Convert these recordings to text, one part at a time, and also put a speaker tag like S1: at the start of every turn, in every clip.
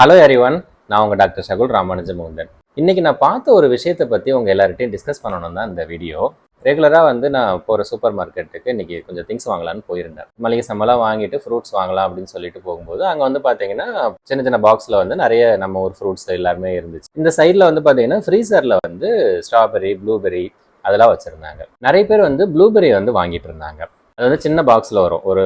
S1: Hello everyone நான் உங்கள் doctor Sakul Ramanuja இன்றைக்கி இன்னைக்கு நான் பார்த்த ஒரு விஷயத்தை பற்றி உங்கள் எல்லார்ட்டையும் டிஸ்கஸ் பண்ணணும் தான் இந்த வீடியோ ரெகுலராக வந்து நான் போகிற சூப்பர் மார்க்கெட்டுக்கு இன்றைக்கி கொஞ்சம் திங்ஸ் வாங்கலாம்னு போயிருந்தேன். மளிகை சம்பளம் வாங்கிட்டு ஃப்ரூட்ஸ் வாங்கலாம் அப்படின்னு சொல்லிட்டு போகும்போது அங்கே வந்து பார்த்தீங்கன்னா சின்ன சின்ன பாக்ஸில் வந்து நிறைய நம்ம ஊர் ஃப்ரூட்ஸ் எல்லாருமே இருந்துச்சு. இந்த சைடில் வந்து பார்த்தீங்கன்னா ஃப்ரீசரில் வந்து ஸ்ட்ராபெரி ப்ளூபெரி அதெல்லாம் வச்சுருந்தாங்க. நிறைய பேர் வந்து ப்ளூபெரி வந்து வாங்கிட்டு இருந்தாங்க. அது வந்து சின்ன பாக்ஸில் வரும். ஒரு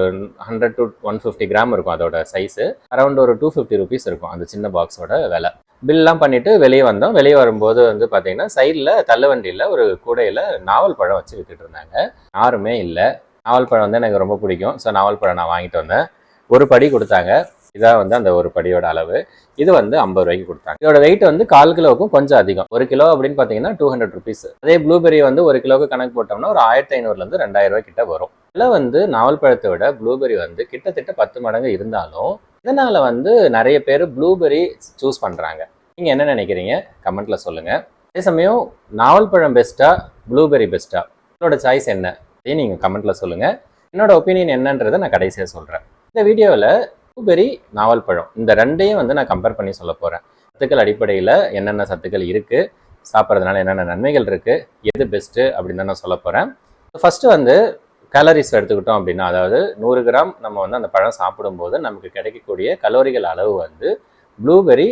S1: hundred to one fifty gram இருக்கும் அதோட சைஸு அரௌண்ட் ஒரு டூ ஃபிஃப்டி ருபீஸ் இருக்கும் அந்த சின்ன பாக்ஸோட விலை. பில்லாம் பண்ணிவிட்டு வெளியே வந்தோம். வெளியே வரும்போது வந்து பார்த்தீங்கன்னா சைடில் தள்ளுவண்டியில் ஒரு கூடையில் நாவல் பழம் வச்சு வித்துட்டு இருந்தாங்க. யாருமே இல்லை. நாவல் பழம் வந்து எனக்கு ரொம்ப பிடிக்கும். ஸோ நாவல் பழம் நான் வாங்கிட்டு வந்தேன். ஒரு படி கொடுத்தாங்க. இதான் வந்து அந்த ஒரு படியோட அளவு. இது வந்து ஐம்பது ரூபாய்க்கு கொடுத்தாங்க. இதோட வெயிட் வந்து கால் கிலோவுக்கும் கொஞ்சம் அதிகம். ஒரு கிலோ அப்படின்னு பார்த்தீங்கன்னா டூ ஹண்ட்ரட் ருபீஸ் அதே ப்ளூபெரி வந்து ஒரு கிலோவுக்கு கணக்கு போட்டோம்னா ஒரு ஆயிரத்தி ஐநூறுலேருந்து ரெண்டாயிரம் ரூபாய் கிட்ட வரும். விலை வந்து நாவல் பழத்தை விட ப்ளூபெரி வந்து கிட்டத்தட்ட பத்து மடங்கு இருந்தாலும் இதனால் வந்து நிறைய பேர் ப்ளூபெரி சூஸ் பண்ணுறாங்க நீங்கள் என்ன நினைக்கிறீங்க? கமெண்ட்டில் சொல்லுங்கள் அதே சமயம் நாவல் பழம் பெஸ்ட்டா ப்ளூபெரி பெஸ்ட்டா என்னோடய சாய்ஸ் என்ன? அதையும் நீங்கள் கமெண்ட்டில் சொல்லுங்கள் என்னோட ஒப்பீனியன் என்னன்றதை நான் கடைசியாக சொல்கிறேன் இந்த வீடியோவில் ப்ளூபெரி நாவல் பழம் இந்த ரெண்டையும் வந்து நான் கம்பேர் பண்ணி சொல்ல போகிறேன் சத்துக்கள் அடிப்படையில் என்னென்ன சத்துக்கள் இருக்குது சாப்பிட்றதுனால என்னென்ன நன்மைகள் இருக்குது எது பெஸ்ட்டு அப்படின்னு தான் நான் சொல்ல போகிறேன் ஃபஸ்ட்டு வந்து கேலரிஸ் எடுத்துக்கிட்டோம் அப்படின்னா அதாவது நூறு கிராம் நம்ம வந்து அந்த பழம் சாப்பிடும்போது நமக்கு கிடைக்கக்கூடிய கலோரிகள் அளவு வந்து ப்ளூபெரி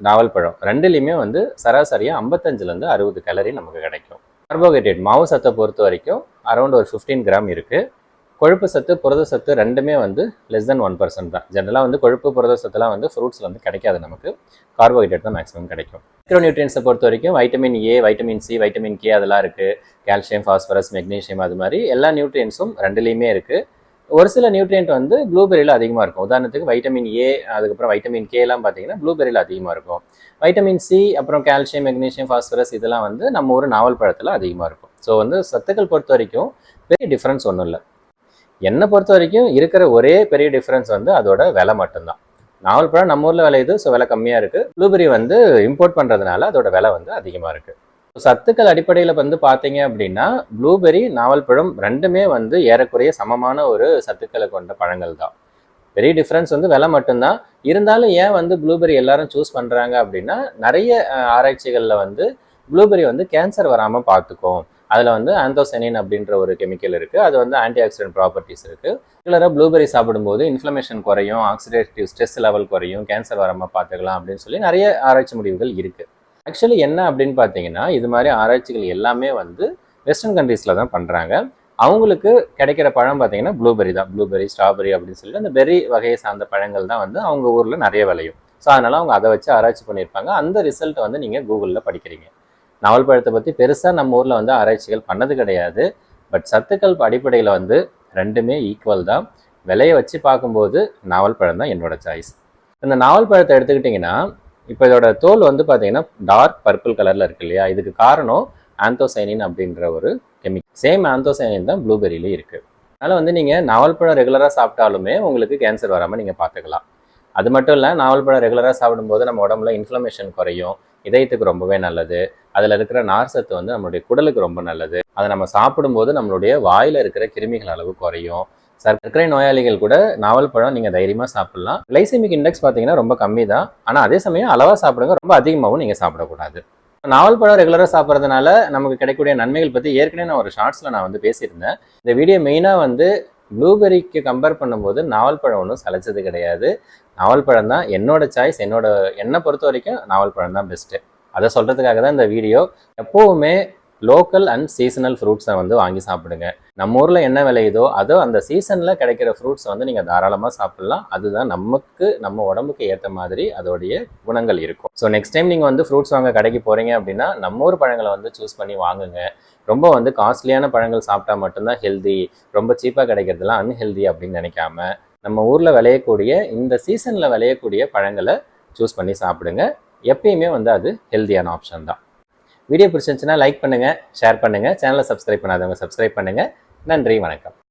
S1: நாவல் பழம். ரெண்டுலேயுமே வந்து சராசரியாக ஐம்பத்தஞ்சுலேருந்து அறுபது கேலரி நமக்கு கிடைக்கும். கார்போஹைட்ரேட் மாவு சத்தை பொறுத்த வரைக்கும் அரௌண்ட் ஒரு ஃபிஃப்டீன் கிராம் இருக்குது கொழுப்பு சத்து புரத சத்து ரெண்டுமே வந்து லெஸ் தென் ஒன் பர்சன்ட் தான். ஜென்ரலாக வந்து கொழுப்பு புரத சத்துலாம் வந்து ஃப்ரூட்ஸில் வந்து கிடைக்காது நமக்கு. கார்போஹைட்ரேட் தான் மேக்ஸிமம் கிடைக்கும். மைக்ரோ நியூட்ரியன்ஸை பொறுத்த வரைக்கும் vitamin A vitamin C vitamin K அதெல்லாம் இருக்குது கால்சியம் ஃபாஸ்பரஸ் மெக்னீஷியம் அது மாதிரி எல்லா நியூட்ரியன்ஸும் ரெண்டுலேயுமே இருக்குது ஒரு சில நியூட்ரியன்ட் வந்து ப்ளூபெரியில் அதிகமாக இருக்கும். உதாரணத்துக்கு வைட்டமின் ஏ அதுக்கப்புறம் வைட்டமின் கேலாம் பார்த்தீங்கன்னா ப்ளூபெரியில் அதிகமாக இருக்கும். வைட்டமின் சி அப்புறம் கால்சியம் மெக்னீஷியம் ஃபாஸ்பரஸ் இதெல்லாம் வந்து நம்ம ஒரு நாவல் பழத்தில் அதிகமாக இருக்கும். ஸோ வந்து சத்துக்கள் பொறுத்த வரைக்கும் பெரிய டிஃப்ரென்ஸ் ஒன்றும் இல்லை. என்னை பொறுத்த வரைக்கும் இருக்கிற ஒரே பெரிய டிஃப்ரென்ஸ் வந்து அதோட விலை மட்டும்தான். நாவல் பழம் நம்ம ஊரில் விளையுது ஸோ விலை கம்மியாக இருக்குது ப்ளூபெரி வந்து இம்போர்ட் பண்ணுறதுனால அதோட விலை வந்து அதிகமாக இருக்குது சத்துக்கள் அடிப்படையில் வந்து பார்த்தீங்க அப்படின்னா ப்ளூபெரி நாவல் பழம் ரெண்டுமே வந்து ஏறக்குறைய சமமான ஒரு சத்துக்களை கொண்ட பழங்கள் தான். பெரிய டிஃப்ரென்ஸ் வந்து விலை மட்டும்தான். இருந்தாலும் ஏன் வந்து ப்ளூபெரி எல்லாரும் சூஸ் பண்ணுறாங்க அப்படின்னா நிறைய ஆராய்ச்சிகளில் வந்து ப்ளூபெரி வந்து கேன்சர் வராமல் பார்த்துக்கும் அதில் வந்து ஆந்தோசெனின் அப்படின்ற ஒரு கெமிக்கல் இருக்குது அது வந்து ஆன்டி ஆக்சிடென்ட் ப்ராப்பர்ட்டிஸ் இருக்குது ரெகுலராக ப்ளூபெரி சாப்பிடும்போது இன்ஃப்ளமேஷன் குறையும் ஆக்சிடேட்டிவ் ஸ்ட்ரெஸ் லெவல் குறையும் கேன்சர் வராமல் பார்த்துக்கலாம் அப்படின்னு சொல்லி நிறைய ஆராய்ச்சி முடிவுகள் இருக்குது ஆக்சுவலி என்ன அப்படின்னு பார்த்தீங்கன்னா இது மாதிரி ஆராய்ச்சிகள் எல்லாமே வந்து வெஸ்டர்ன் கண்ட்ரீஸில் தான் பண்ணுறாங்க அவங்களுக்கு கிடைக்கிற பழம் பார்த்தீங்கன்னா ப்ளூபெரி தான். ப்ளூபெரி ஸ்ட்ராபெரி அப்படின்னு சொல்லிட்டு அந்த பெரி வகையை சார்ந்த பழங்கள் தான் வந்து அவங்க ஊரில் நிறைய விளையும். ஸோ அதனால் அவங்க அதை வச்சு ஆராய்ச்சி பண்ணியிருப்பாங்க. அந்த ரிசல்ட் வந்து நீங்கள் கூகுளில் படிக்கிறீங்க. நாவல் பழத்தை பற்றி பெருசாக நம்ம ஊரில் வந்து ஆராய்ச்சிகள் பண்ணது கிடையாது. பட் சத்துக்கள் அடிப்படையில் வந்து ரெண்டுமே ஈக்குவல் தான். விலையை வச்சு பார்க்கும்போது நாவல் பழம் தான் என்னோடய சாய்ஸ் இந்த நாவல் பழத்தை எடுத்துக்கிட்டிங்கன்னா இப்போ இதோட தோல் வந்து பார்த்தீங்கன்னா டார்க் பர்பிள் கலரில் இருக்கு இல்லையா? இதுக்கு காரணம் ஆந்தோசைனின் அப்படின்ற ஒரு கெமிக்கல் சேம் ஆந்தோசைனின் தான் ப்ளூபெரியிலே இருக்குது அதனால் வந்து நீங்கள் நாவல் பழம் ரெகுலராக சாப்பிட்டாலுமே உங்களுக்கு கேன்சர் வராமல் நீங்கள் பார்த்துக்கலாம். அது மட்டும் இல்லை நாவல் பழம் ரெகுலராக சாப்பிடும்போது நம்ம உடம்புல இன்ஃப்ளமேஷன் குறையும். இதயத்துக்கு ரொம்பவே நல்லது. அதில் இருக்கிற நார் சத்து வந்து நம்மளுடைய குடலுக்கு ரொம்ப நல்லது. அதை நம்ம சாப்பிடும்போது நம்மளுடைய வாயில் இருக்கிற கிருமிகள் அளவு குறையும். சர்க்கரை நோயாளிகள் கூட நாவல் பழம் நீங்கள் தைரியமாக சாப்பிடலாம். கிளைசெமிக் இண்டெக்ஸ் பார்த்தீங்கன்னா ரொம்ப கம்மி தான் ஆனால் அதே சமயம் அளவாக சாப்பிடுங்க ரொம்ப அதிகமாகவும் நீங்கள் சாப்பிடக்கூடாது. நாவல் பழம் ரெகுலராக சாப்பிட்றதுனால நமக்கு கிடைக்கக்கூடிய நன்மைகள் பற்றி ஏற்கனவே நான் ஒரு ஷார்ட்ஸில் நான் வந்து பேசியிருந்தேன். இந்த வீடியோ மெயினாக வந்து ப்ளூபெரிக்கு கம்பேர் பண்ணும்போது நாவல் பழம் ஒன்றும் சலைச்சது கிடையாது. நாவல் பழம் தான் என்னோட சாய்ஸ் என்னோட என்னை பொறுத்த வரைக்கும் நாவல் பழம் தான் பெஸ்ட்டு அதை சொல்கிறதுக்காக தான் இந்த வீடியோ எப்போவுமே லோக்கல் அண்ட் சீசனல் ஃப்ரூட்ஸை வந்து வாங்கி சாப்பிடுங்க. நம்ம ஊரில் என்ன விளையுதோ அதோ அந்த சீசனில் கிடைக்கிற ஃப்ரூட்ஸ் வந்து நீங்கள் தாராளமாக சாப்பிடலாம். அதுதான் நமக்கு நம்ம உடம்புக்கு ஏற்ற மாதிரி அதோடைய குணங்கள் இருக்கும். ஸோ நெக்ஸ்ட் டைம் நீங்கள் வந்து ஃப்ரூட்ஸ் வாங்க கடைக்கு போகிறீங்க அப்படின்னா நம்ம ஊர் பழங்களை வந்து சூஸ் பண்ணி வாங்குங்க. ரொம்ப வந்து காஸ்ட்லியான பழங்கள் சாப்பிட்டா மட்டும்தான் ஹெல்தி ரொம்ப சீப்பாக கிடைக்கிறதுலாம் அன்ஹெல்தி அப்படின்னு நினைக்காம நம்ம ஊரில் விளையக்கூடிய இந்த சீசனில் விளையக்கூடிய பழங்களை சூஸ் பண்ணி சாப்பிடுங்க. எப்பயுமே வந்து அது ஹெல்தியான ஆப்ஷன் தான். வீடியோ பிடிச்சிருந்துச்சுன்னா லைக் பண்ணுங்கள் ஷேர் பண்ணுங்கள் சேனலை சப்ஸ்கிரைப் பண்ணாதவங்க சப்ஸ்கிரைப் பண்ணுங்கள் நன்றி வணக்கம்.